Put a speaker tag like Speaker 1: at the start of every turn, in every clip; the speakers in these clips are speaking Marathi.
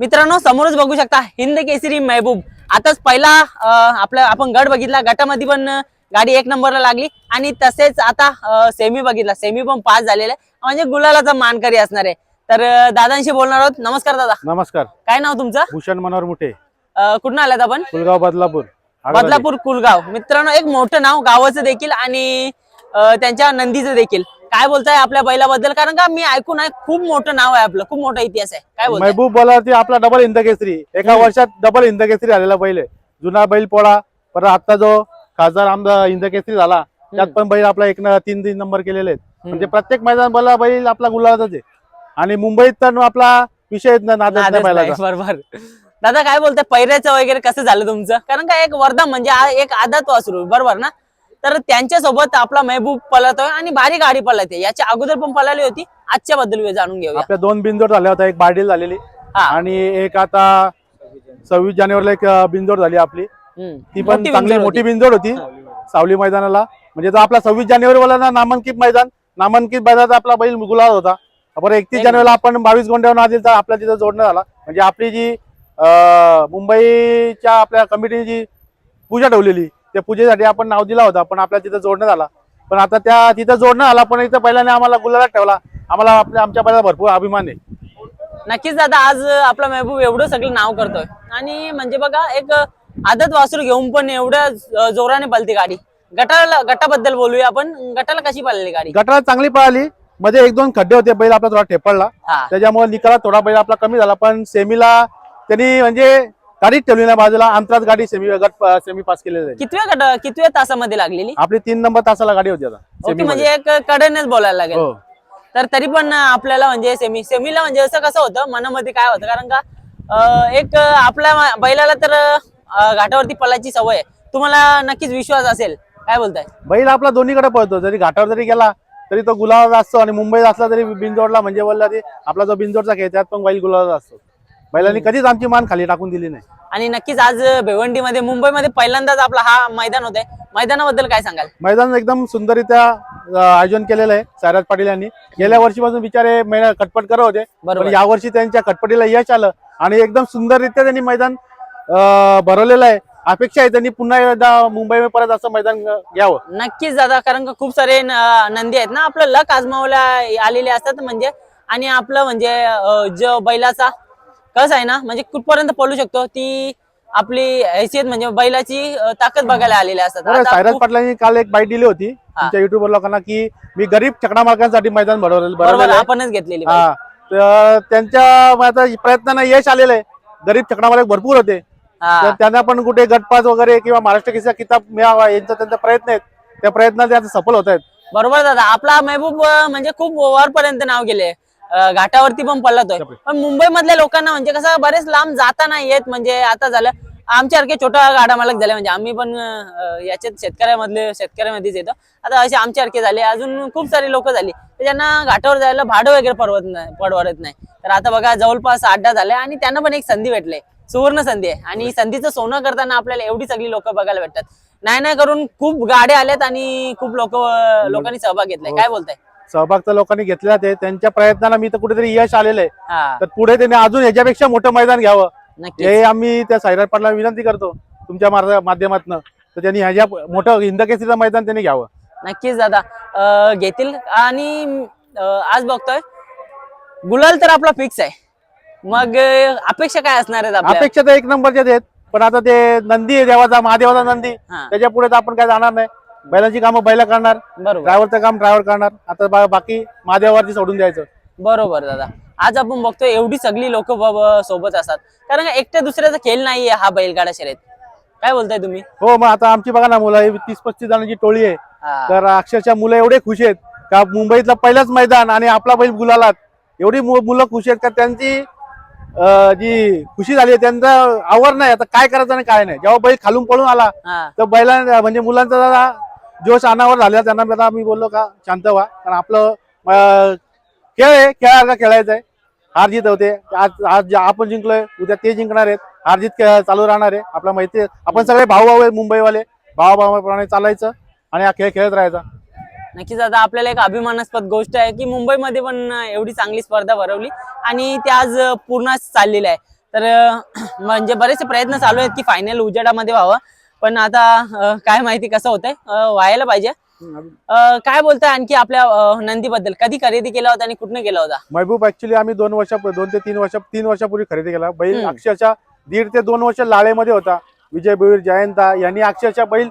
Speaker 1: मित्रांनो समोरच बघू शकता हिंद केसरी महबूब. आताच पहिला आपला आपण गड बघितला गटामध्ये पण गाडी एक नंबरला लागली. आणि तसेच आता सेमी बघितला. सेमी पण पास झालेला आहे. म्हणजे गुलालाचा मानकरी असणार आहे. तर दादांशी बोलणार आहोत. नमस्कार दादा.
Speaker 2: नमस्कार.
Speaker 1: काय नाव तुमचं?
Speaker 2: भूषण मनोहर मुठे.
Speaker 1: कुठून आलात आपण?
Speaker 2: कुलगाव बदलापूर.
Speaker 1: बदलापूर कुलगाव. मित्रांनो एक मोठं नाव गावाचं देखील आणि त्यांच्या नंदीचं देखील. काय बोलताय आपल्या बैलाबद्दल? कारण का मी ऐकून आहे खूप मोठं नाव आहे आपलं खूप मोठा इतिहास आहे. काय बोलताय?
Speaker 2: महबूब बोला ती आपला डबल हिंद केसरी एका. वर्षात डबल हिंद केसरी आलेला बैल आहे. जुना बैल पोळा परत आता जो खासदार आमदार हिंद केसरी झाला त्यात पण बैल आपला एक न- तीन तीन नंबर केलेले आहेत. म्हणजे प्रत्येक मैदान बोला बैल आपला गुलाबातच आहे. आणि मुंबईत तर आपला विषय येत नाही नादच नाही
Speaker 1: नादच नाही,
Speaker 2: बैलाचा
Speaker 1: बरोबर. दादा काय बोलताय? पैऱ्याचं वगैरे कसं झालं तुमचं? कारण का एक वर्धा म्हणजे आ- एक आदात वासरू बरोबर ना? तर त्यांच्यासोबत आपला महबूब पळतोय आणि भारी गाडी पळते याच्या अगोदर पण पळाली होती आजच्या बद्दल जाणून घेऊया.
Speaker 2: आपल्या दोन बिंदोड झाल्या होत्या एक बार्डील झालेली. आणि एक आता सव्वीस जानेवारीला एक अं, बिंदोड झाली आपली. ती पण चांगली मोठी
Speaker 1: होती.
Speaker 2: बिंजोड होती. सावली मैदानाला. म्हणजे आपला सव्वीस जानेवारीवाला ना नामांकित मैदान नामांकित मैदानात आपला बैल गुलाल होता. बरं एकतीस
Speaker 1: एक
Speaker 2: जानेवारीला आपण बावीस गोंड्यावर आधी तर आपल्या तिथं जोडणं झाला. म्हणजे आपली जी मुंबईच्या आपल्या कमिटीने जी पूजा ठेवलेली त्या पूजेसाठी आपण नाव दिला होता पण आपल्या तिथं जोडणं झाला. पण आता त्या तिथं जोडणं आला पण इथं पहिल्याने आम्हाला गुलालात ठेवला. आम्हाला आपल्या आमच्या बैला भरपूर अभिमान आहे.
Speaker 1: नक्कीच दादा आज आपला महबूब एवढं सगळं नाव करतोय. आणि म्हणजे बघा एक आदत वासरू घेऊन पण एवढ्या जोराने पळते गाडी. गटाला गटाबद्दल बोलूया आपण. गटाला कशी पळाली गाडी?
Speaker 2: गटाला चांगली पळाली. मध्ये एक दोन खड्डे होते बैल आपला थोडा ठेपडला.
Speaker 1: हा.
Speaker 2: त्याच्यामुळे निकालात थोडा बैल आपला कमी झाला पण सेमीला त्यांनी म्हणजे गाडीच ठेवली बाजूला. अंतरात गाडी सेमी गट सेमी पास केलेली आहे.
Speaker 1: कितव्या गट कितव्या तासामध्ये लागलेली?
Speaker 2: आपली तीन नंबर तासाला गाडी होती आता
Speaker 1: ओके म्हणजे एक कडेनेच बोलायला लागेल.
Speaker 2: हो.
Speaker 1: तर तरी पण आपल्याला म्हणजे सेमी सेमीला म्हणजे असं कसं होतं मनामध्ये काय होतं? कारण का एक आपल्या बैलाला तर घाटावरती पळायची सवय आहे. तुम्हाला नक्कीच विश्वास असेल. काय बोलताय?
Speaker 2: बैल आपला दोन्हीकडे पळतो. जरी घाटावर जरी गेला तरी तो गुलाबात असतो आणि मुंबईत असला तरी बिनजोडला म्हणजे बोलला आपला जो बिनजोडचा खेळ त्यात पण बैल गुलाबात असतो. बैलांनी कधीच आमची मान खाली टाकून दिली नाही.
Speaker 1: आणि नक्कीच आज भिवंडीमध्ये मुंबईमध्ये पहिल्यांदाच आपला हा मैदान होत आहे मैदानाबद्दल काय सांगाल?
Speaker 2: मैदान एकदम सुंदररित्या अं, आयोजन केलेलं आहे सायराज पाटील यांनी. गेल्या वर्षीपासून बिचारे खटपट करत होते.
Speaker 1: बरोबर.
Speaker 2: यावर्षी त्यांच्या खटपटीला यश आलं आणि एकदम सुंदररित्या त्यांनी मैदान भरवलेलं आहे. अपेक्षा आहे त्यांनी पुन्हा एकदा मुंबई परत असं मैदान घ्यावं.
Speaker 1: नक्कीच दादा कारण का खूप सारे नंदी आहेत ना आपलं लक आजमावला आलेले असतात म्हणजे आणि आपलं म्हणजे जो बैलाचा कस आहे ना? म्हणजे कुठपर्यंत पळू शकतो? ती आपली हैसियत म्हणजे बैलाची ताकद बघायला आलेली असतात.
Speaker 2: सायराज पाटलांनी काल एक बाईट दिली होती तुमच्या युट्यूबवर लोकांना की मी गरीब चकडा मालकांसाठी मैदान भरवलेलं
Speaker 1: आपणच घेतलेली
Speaker 2: तर त्यांच्या प्रयत्नांना यश आलेलं आहे. गरीब चकडा मालक भरपूर होते. त्यांना पण कुठे गटपास वगैरे किंवा महाराष्ट्र केसरीचा किताब मिळावा यांचा त्यांचा प्रयत्न आहेत. त्या प्रयत्नात सफल होत आहेत.
Speaker 1: बरोबर दादा. आपला महबूब म्हणजे खूप वरपर्यंत नाव गेले. घाटावरती पण पडलतोय. पण मुंबई मधल्या लोकांना म्हणजे कसं बरेच लांब जाता नाही येत म्हणजे आता झालं आमच्यासारखे छोटा गाडा मालक झाले म्हणजे आम्ही पण याच्यात शेतकऱ्यामधले शेतकऱ्यामध्येच येतो. आता असे आमच्यासारखे झाले अजून खूप सारे लोक झाली. तर त्यांना घाटावर जायला भाडं वगैरे परवत नाही परवडत नाही. तर आता बघा जवळपास अड्डा झाले आणि त्यांना पण एक संधी भेटले. सुवर्ण संधी आहे. आणि संधीचं सोनं करताना आपल्याला एवढी सगळी लोक बघायला भेटतात. नाही नाही करून खूप गाड्या आल्यात आणि खूप लोक लोकांनी सहभाग घेतलाय. काय बोलताय?
Speaker 2: सहभाग तर लोकांनी घेतलेला ते त्यांच्या प्रयत्नाला मी तर कुठेतरी यश आलेलं आहे.
Speaker 1: हा.
Speaker 2: तर पुढे त्यांनी अजून ह्याच्यापेक्षा मोठं मैदान घ्यावं.
Speaker 1: नक्की
Speaker 2: हे आम्ही त्या सायराज पाटला विनंती करतो. तुमच्या मार्ग- माध्यमातनं. तर त्यांनी ह्याच्या मोठं हिंद केसरीचं मैदान त्यांनी घ्यावं.
Speaker 1: नक्कीच दादा. अं, घेतील. आणि अं, आज बघतोय गुलाल तर आपला फिक्स आहे. मग अं, अपेक्षा काय असणार आहेत आपल्या?
Speaker 2: अपेक्षा तर एक नंबरच्याच आहेत. पण आता ते नंदी आहे देवाचा महादेवाचा नंदी.
Speaker 1: हा,
Speaker 2: त्याच्या पुढे तर आपण काय जाणार नाही. बैलांची कामं बैला करणार
Speaker 1: बरोबर.
Speaker 2: ड्रायव्हरचं काम ड्रायव्हर करणार. आता बा- बाकी महादेवावरती सोडून द्यायचं.
Speaker 1: बरोबर दादा. आज आपण बघतोय एवढी सगळी लोक सोबत असतात. कारण का एकट्या दुसऱ्याचा खेळ नाहीये हा बैलगाडा शर्यत. काय बोलताय तुम्ही?
Speaker 2: हो मग आता आमची बघा ना मुलं ही तीस पस्तीस जणांची टोळी आहे.
Speaker 1: हा,
Speaker 2: तर अक्षरशः मुलं एवढे खुश आहेत का मुंबईतलं पहिलंच मैदान आणि आपला बैल गुलालात. एवढी मु- मुलं खुश आहेत का त्यांची अं, जी खुशी झाली आहे त्यांचं आवर नाही. आता काय करायचं आणि काय नाही. जेव्हा बैल खालून पळून आला
Speaker 1: हा,
Speaker 2: तर बैला म्हणजे मुलांचा जरा जोश अनावर झाला त्यांना आता मी बोललो का शांत व्हा. कारण आपलं खेळ आहे खेळायला खेळायचं आहे. हार जीत होते. आज आज आपण जिंकलोय उद्या ते जिंकणार आहेत. हार जीत चालू राहणार आहे. आपला माहिती आपण सगळे भाऊ भाऊ आहेत मुंबईवाले. भाऊ भावाप्रमाणे चालायचं आणि हा खेळ खेळत राहायचा.
Speaker 1: नक्कीच आता आपल्याला एक अभिमानास्पद गोष्ट आहे की मुंबईमध्ये पण एवढी चांगली स्पर्धा भरवली आणि ते आज पूर्ण चाललेलं आहे. तर म्हणजे बरेचसे प्रयत्न चालू आहेत की फायनल उजेडामध्ये व्हावं. पण आता काय माहिती कसं होतंय? व्हायला पाहिजे. काय बोलताय आणखी आपल्या नंदीबद्दल? कधी खरेदी केला होता आणि कुठनं केला होता?
Speaker 2: महबूब ऍक्च्युली आम्ही दोन वर्षा दोन ते तीन वर्ष तीन वर्षापूर्वी खरेदी केला. बैल. अक्षरशः दीड ते दोन वर्ष लाळेमध्ये होता. विजय भैर जयंता यांनी अक्षरशः बैल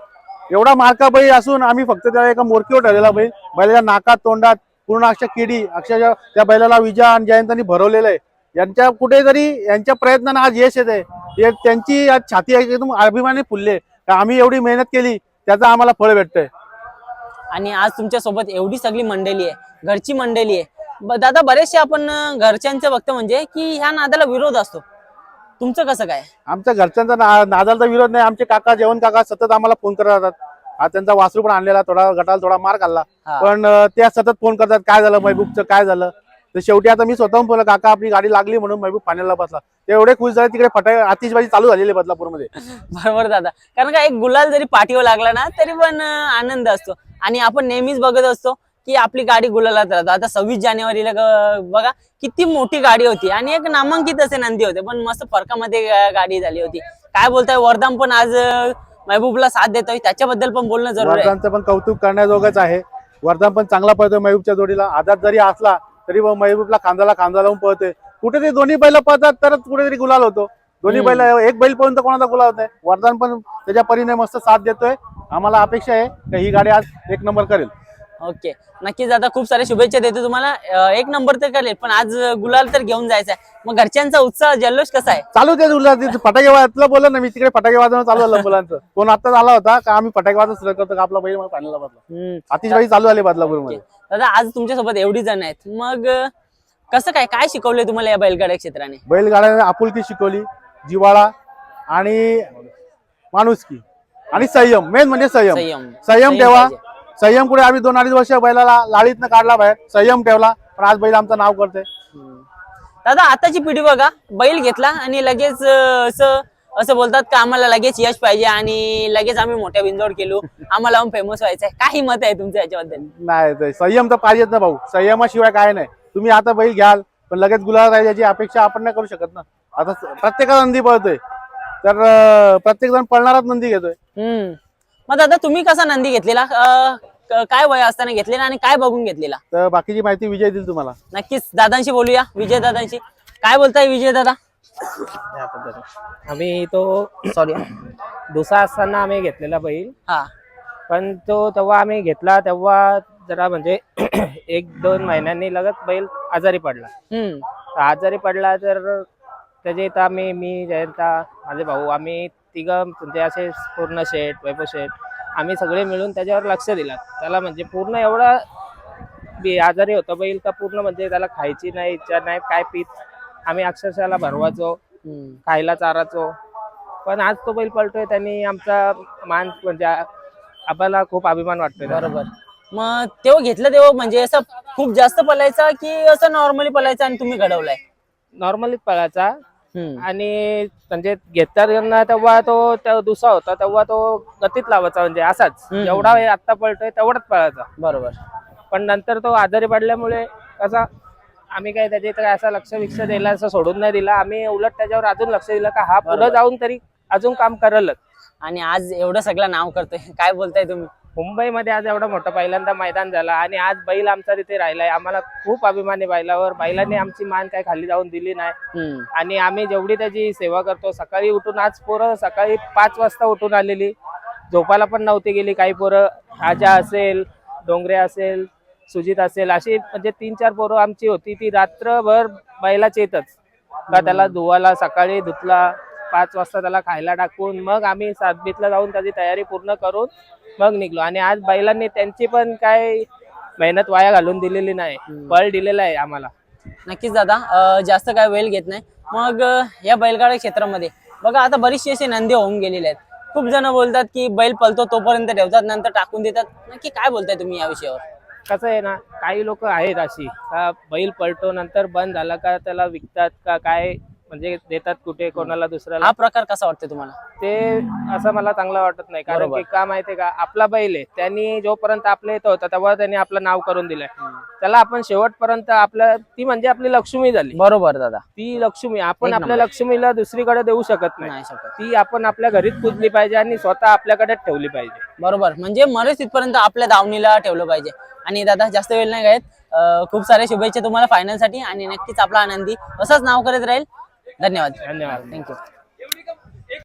Speaker 2: एवढा मार्का बैल असून आम्ही फक्त त्याला एका मोरकीवर ठरलेला बैल. बैलाच्या नाकात तोंडात पूर्ण अक्षर किडी अक्षरशः त्या बैलाला विजय आणि जयंतानी भरवलेलं आहे. यांच्या कुठेतरी यांच्या प्रयत्नांना आज यश येत आहे त्यांची आज छाती एकदम अभिमानी फुलले. आम्ही एवढी मेहनत केली त्याचं आम्हाला फळ भेटतंय.
Speaker 1: आणि आज तुमच्यासोबत एवढी सगळी मंडळी आहे घरची मंडळी आहे. दादा बरेचसे आपण घरच्यांचं बघतो म्हणजे की ह्या नादाला विरोध असतो. तुमचं कसं काय?
Speaker 2: आमच्या घरच्यांचा ना- नादालचा विरोध नाही. आमचे काका जेवण काका सतत आम्हाला फोन करत राहतात आज त्यांचा वासरू पण आणलेला थोडा गटाला थोडा मार खाल्ला.
Speaker 1: हा.
Speaker 2: पण त्या सतत फोन करतात काय झालं महबूबचं काय झालं? तर शेवटी आता मी स्वतःहून बोललो काका आपली गाडी लागली म्हणून महबूब पाण्याला बसला. ते एवढे खुश झाले तिकडे फटाके आतिषबाजी चालू झालेली बदलापूरमध्ये.
Speaker 1: बरोबर दादा. कारण का एक गुलाल जरी पाठीवर लागला ना तरी पण आनंद असतो. आणि आपण नेहमीच बघत असतो की आपली गाडी गुलालात राहतो. आता सव्वीस जानेवारीला बघा किती मोठी गाडी होती. आणि एक नामांकित असे नंदी होते. पण मस्त फरकामध्ये गाडी झाली होती. काय बोलताय वरदाम पण आज महबूबला साथ देतोय. त्याच्याबद्दल पण बोलणं जरूर आहे.
Speaker 2: पण कौतुक करण्याजोगच आहे. वरदान पण चांगला पळतोय महबूबच्या जोडीला. आधात जरी असला तरी मग महबूबला खांदाला खांदा लावून पळतोय कुठेतरी दोन्ही बैल पळतात तरच कुठेतरी गुलाल होतो. दोन्ही बैल एक बैल पळून तर कोणाचा गुलाल होत नाही वरदान पण त्याच्या परीने मस्त साथ देतोय. आम्हाला अपेक्षा आहे की ही गाडी आज एक नंबर करेल.
Speaker 1: ओके. नक्कीच दादा खूप साऱ्या शुभेच्छा देतो तुम्हाला. एक नंबर तर करेल पण आज गुलाल तर घेऊन जायचा आहे मग घरच्यांचा उत्साह जल्लोष कसा आहे?
Speaker 2: चालू ते ते फटाके वाज तुला बोललो ना मी तिकडे फटाके वाजवणं चालू झालं मुलांचं. कोण आताच आला होता का आम्ही फटाके वाजत सुरू करतो का आपला बैल पाण्याला बदला. आतिषबाजी चालू झाली बदलापूरमध्ये.
Speaker 1: दादा आज तुमच्यासोबत एवढी जण आहेत. मग कसं काय काय शिकवलंय तुम्हाला या बैलगाड्या क्षेत्राने?
Speaker 2: बैलगाड्याने आपुलकी शिकवली जिवाळा आणि माणुसकी आणि संयम. मेन म्हणजे संयम.
Speaker 1: संयम.
Speaker 2: संयम ठेवा. संयम कुठे? आम्ही दोन अडीच वर्ष बैलाला लाळीतनं काढला बाहेर. संयम ठेवला पण आज बैल आमचं नाव करते.
Speaker 1: दादा आताची पिढी बघा बैल घेतला आणि लगेच अं, असं असं बोलतात का आम्हाला लगेच यश पाहिजे आणि लगेच आम्ही मोठ्या बिंदोड केलो. आम्हाला फेमस व्हायचंय काही मत आहे तुमचं याच्याबद्दल?
Speaker 2: नाही ते संयम तर पाहिजेच ना भाऊ. संयमाशिवाय काय नाही. तुम्ही आता बैल घ्याल पण लगेच गुलाल राहील याची अपेक्षा आपण नाही करू शकत ना. आता प्रत्येकाला नंदी पळतोय. तर प्रत्येक जण पळणाराच नंदी घेतोय.
Speaker 1: हम्म. मग दादा तुम्ही कसा नंदी घेतलेला? क- काय वय असताना घेतलेला आणि काय बघून घेतलेला?
Speaker 2: तर बाकीची माहिती विजय देईल तुम्हाला.
Speaker 1: नक्कीच. दादांशी बोलूया. विजय दादांशी. काय बोलताय विजय दादा?
Speaker 3: या पद्धतीने आम्ही तो
Speaker 1: सॉरी
Speaker 3: दुसरा असताना आम्ही घेतलेला बैल.
Speaker 1: हा.
Speaker 3: पण तो तेव्हा आम्ही घेतला तेव्हा जरा म्हणजे एक दोन महिन्यांनी लगत बैल आजारी पडला.
Speaker 1: हम्म.
Speaker 3: तर आजारी पडला तर त्याच्या इथं आम्ही मी जयंता माझे भाऊ आम्ही तिघं म्हणजे असे पूर्ण शेट वैभव शेट आम्ही सगळे मिळून त्याच्यावर लक्ष दिलं. त्याला म्हणजे पूर्ण एवढा बी आजारी होता बैल का पूर्ण म्हणजे त्याला खायची नाही इच्छा नाही काय पीत आम्ही अक्षरशः त्याला भरवायचो. खायला चाराचो पण आज तो बैल पळतोय त्यांनी आमचा मान म्हणजे आपल्याला खूप अभिमान वाटतोय.
Speaker 1: बरोबर मग तेव्हा घेतलं तेव्हा म्हणजे असं खूप जास्त पलायचा की असं नॉर्मली पलायचा आणि तुम्ही घडवलाय
Speaker 3: नॉर्मलीच पळायचा. आणि म्हणजे घेताना तेव्हा तो दुसरा होता तेव्हा तो गतीत लावायचा म्हणजे असाच. जेवढा आता पळतोय तेवढाच पळायचा
Speaker 1: बरोबर
Speaker 3: पण नंतर तो आजारी पडल्यामुळे कसा आम्ही काय त्याच्या इथं काय असं लक्ष विक्ष द्यायला असं सोडून नाही दिला. आम्ही उलट त्याच्यावर अजून लक्ष दिलं का हा पुढे
Speaker 1: बरोबर.
Speaker 3: जाऊन तरी अजून काम करलच.
Speaker 1: आणि आज एवढं सगळं नाव करतोय. काय बोलताय तुम्ही?
Speaker 3: मुंबईमध्ये आज एवढं मोठं पहिल्यांदा मैदान झालं आणि आज बैल आमचा तिथे राहिलाय. आम्हाला खूप अभिमान आहे बैलावर. बैलाने आमची मान काय खाली जाऊन दिली नाही.
Speaker 1: हम्म.
Speaker 3: आणि आम्ही जेवढी त्याची सेवा करतो सकाळी उठून आज पोरं सकाळी पाच वाजता उठून आलेली. झोपायला पण नव्हती गेली काही पोरं. आजा असेल डोंगरे असेल सुजित असेल अशी म्हणजे तीन चार पोरं आमची होती ती रात्रभर बैलाच येतच. का त्याला धुवायला सकाळी धुतला पाच वाजता त्याला खायला टाकून मग आम्ही सातबीतला जाऊन त्याची तयारी पूर्ण करून मग निघलो. आणि आज बैलांनी त्यांची पण काय मेहनत वाया घालून दिलेली नाही. बळ दिलेलं आहे आम्हाला.
Speaker 1: नक्कीच दादा जास्त काय वेळ घेत नाही. मग या बैलगाडा क्षेत्रामध्ये बघा आता बरीचशी असे नंदी होऊन गेलेले आहेत. खूप जण बोलतात की बैल पलतो तोपर्यंत ठेवतात नंतर टाकून देतात. नक्की काय बोलताय तुम्ही या विषयावर?
Speaker 3: कसं आहे ना काही लोक आहेत अशी. का बैल पळतो नंतर बंद झाला का त्याला विकतात का काय? म्हणजे देतात कुठे कोणाला दुसऱ्याला.
Speaker 1: हा प्रकार कसा वाटतो तुम्हाला?
Speaker 3: ते असं मला चांगलं वाटत नाही. कारण
Speaker 1: बरोबर.
Speaker 3: की का माहितीये का आपला बैल आहे. त्यांनी जोपर्यंत आपल्या इथं होता तेव्हा त्यांनी आपलं नाव करून दिलंय. त्याला आपण शेवटपर्यंत आपल्या ती म्हणजे आपली लक्ष्मी झाली.
Speaker 1: बरोबर दादा.
Speaker 3: ती लक्ष्मी आपण
Speaker 1: एक
Speaker 3: आपल्या
Speaker 1: नंबर.
Speaker 3: लक्ष्मीला दुसरीकडे देऊ शकत नाही.
Speaker 1: नाही शकत.
Speaker 3: ती आपण आपल्या घरीच पुजली पाहिजे आणि स्वतः आपल्याकडे ठेवली पाहिजे.
Speaker 1: बरोबर. म्हणजे मरेच तिथपर्यंत आपल्या दावणीला ठेवलं पाहिजे. आणि दादा जास्त वेळ नाही घेत अं, खूप साऱ्या शुभेच्छा तुम्हाला फायनलसाठी आणि नक्कीच आपला आनंदी असंच नाव करत राहील. धन्यवाद.
Speaker 3: धन्यवाद.
Speaker 1: थँक्यू